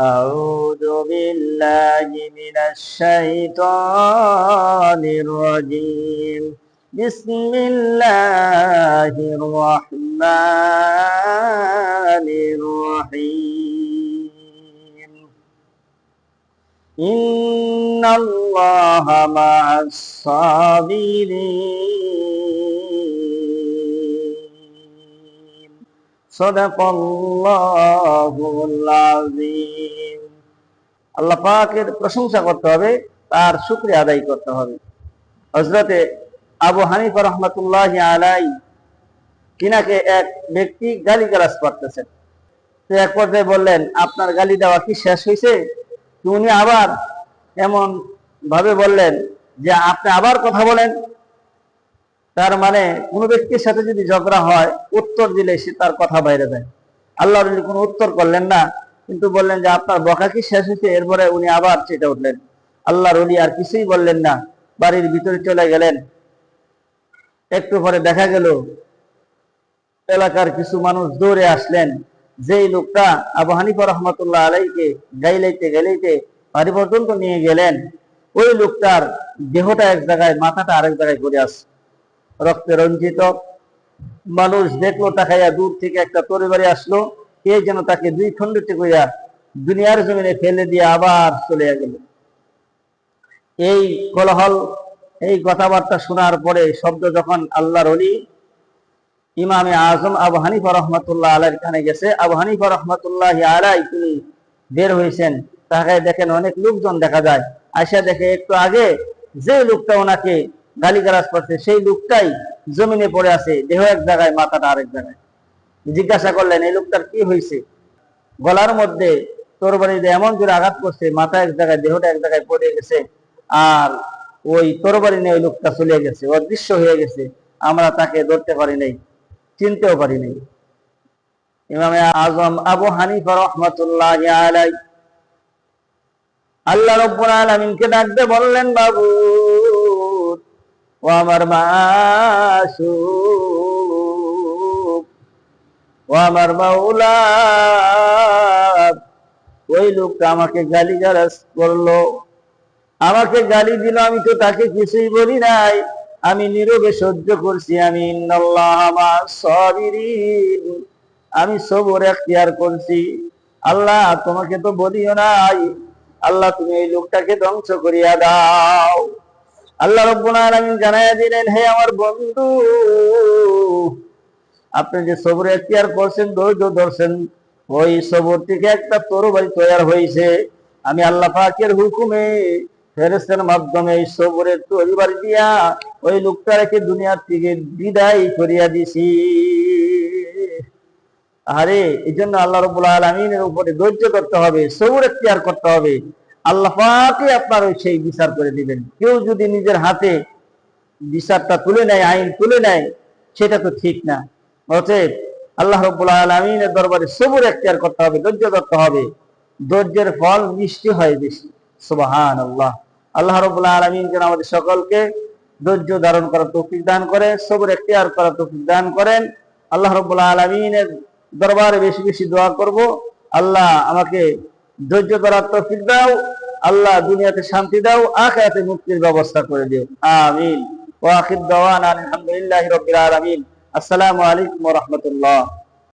أعوذ بالله من الشيطان الرجيم. بسم الله الرحمن الرحيم. إن الله مع الصابرين. صدق الله العظيم আল্লাহ পাকের প্রশংসা করতে হবে তার শুক্রিয়া আদায় করতে হবে হজরতে আবু হানিফা রহমতুল্লাহ আলাই কিনাকে এক ব্যক্তি গালি গালাজ করতেছেন তো এক পর্যায়ে বললেন আপনার গালি দেওয়া কি শেষ হয়েছে তো উনি আবার এমন ভাবে বললেন যে আপনি আবার কথা বলেন তার মানে কোন ব্যক্তির সাথে যদি ঝগড়া হয়, উত্তর দিলে সে তার কথা বাইরে দেয়। আল্লাহ যদি কোনো উত্তর করলেন না, কিন্তু বললেন যে, আপনার বকা কি শেষ হয়েছে? এরপরে উনি আবার চেটে উঠলেন। আল্লাহর উনি আর কিছুই বললেন না, বাড়ির ভিতরে চলে গেলেন। একটু পরে দেখা গেল, এলাকার কিছু মানুষ দৌড়ে আসলেন। যেই লোকটা আবু হানিফা রহমতুল্লাহ আলাইকে গাইলাইতে গাইলাইতে বাড়ি পর্যন্ত নিয়ে গেলেন। ওই লোকটার দেহটা এক জায়গায়, মাথাটা আরেক জায়গায় ঘুরে আসছে। রক্তে রঞ্জিত। মানুষ দেখল, তাকাইয়া দূর থেকে একটা তরিবারে আসলো। কে যেন তাকে দুই খণ্ডিত করিয়া দুনিয়ার জমিনে ফেলে দিয়ে আবার চলে গেল। এই কোলাহল, এই কথাবার্তা শোনার পরে শব্দ যখন আল্লাহর অলি ইমামে আজম আবু হানিফা রহমতুল্লাহ আলাইর কানে গেছে। আবু হানিফা রহমতুল্লাহ আলাই তিনি বের হয়েছেন তাকে দেখেন অনেক লোকজন দেখা যায়। আয়সা দেখে একটু আগে যে লোকটা ওনাকে গালিগালাজ করছে, সেই লোকটাই জমিনে পড়ে আছে, দেহ এক জায়গায়, মাথাটা আরেক জায়গায়। জিজ্ঞাসা করলেন, এই লোকটার কি হয়েছে গলার মধ্যে তরবারি দিয়ে এমন জোরে আঘাত করছে, মাথা এক জায়গায়, দেহটা এক জায়গায় পড়ে গেছে, আর ওই তরবারি নিয়ে ওই লোকটা চলে গেছে, অদৃশ্য হয়ে গেছে। আমরা তাকে ধরতে পারি নাই, চিনতেও পারি নাই। ইমামে আজম আবু হানিফা রহমতুল্লাহ আল্লাহ রব্বুল আলামিনকে ডাকতে বললেন বাবু। ও আমার মাসুক ও আমার মাওলা, ওই লোকটা আমাকে গালি গালাজ করল। আমাকে গালি দিল, আমি তো তাকে কিছুই বলি নাই। আমি নীরবে সহ্য করছি, আমি। আমি সবর এখতিয়ার করছি। আল্লাহ, তোমাকে তো বলিও নাই। আল্লাহ, তুমি এই লোকটাকে ধ্বংস করিয়া দাও। আল্লাহ রব্বুল আলামিন জানাইয়া দিলেন, হে আমার বন্ধু, আপনি যে সবর এখতিয়ার করছেন, ধৈর্য ধরছেন, ওই সবর থেকে একটা তরবারি তৈরি হয়েছে আমি আল্লাহ পাকের হুকুমে ফেরেস্তের মাধ্যমে এই সবরের তরিবার দিয়া ওই লোকটাকে দুনিয়ার থেকে বিদায় করিয়া দিছি। আরে এই জন্য আল্লাহ রবুল্লা আলমিনের উপরে ধৈর্য করতে হবে, সবর এখতিয়ার করতে হবে। আল্লাহ পাকে আপনার ওই সেই বিচার করে দিবেন। কেউ যদি নিজের হাতে বিচারটা তুলে নেয়, আইন তুলে নেয়, সেটা তো ঠিক না। অতএব আল্লাহ রবুল্লাহ আলমিনের দরবারে সবর এখতিয়ার করতে হবে, ধৈর্য ধরতে হবে। ধৈর্যের ফল মিষ্টি হয় বেশি। সুবাহান আল্লাহ আল্লাহ রবুল্লাহ আলমিন যেন আমাদের সকলকে ধৈর্য ধারণ করার তৌফিক দান করে, সবর এখতিয়ার করার তৌফিক দান করেন। আল্লাহ রবুল্লাহ আলমিনের দরবারে বেশি বেশি দোয়া করব। আল্লাহ আমাকে ধৈর্য ধরার তফিক দাও। আল্লাহ দুনিয়াতে শান্তি দাও, আখেরাতে মুক্তির ব্যবস্থা করে দিও। আমিন। ওয়া আখির দাওয়ানা আলহামদুলিল্লাহি রাব্বিল আলামিন। আসসালামু আলাইকুম ওয়া রাহমাতুল্লাহ।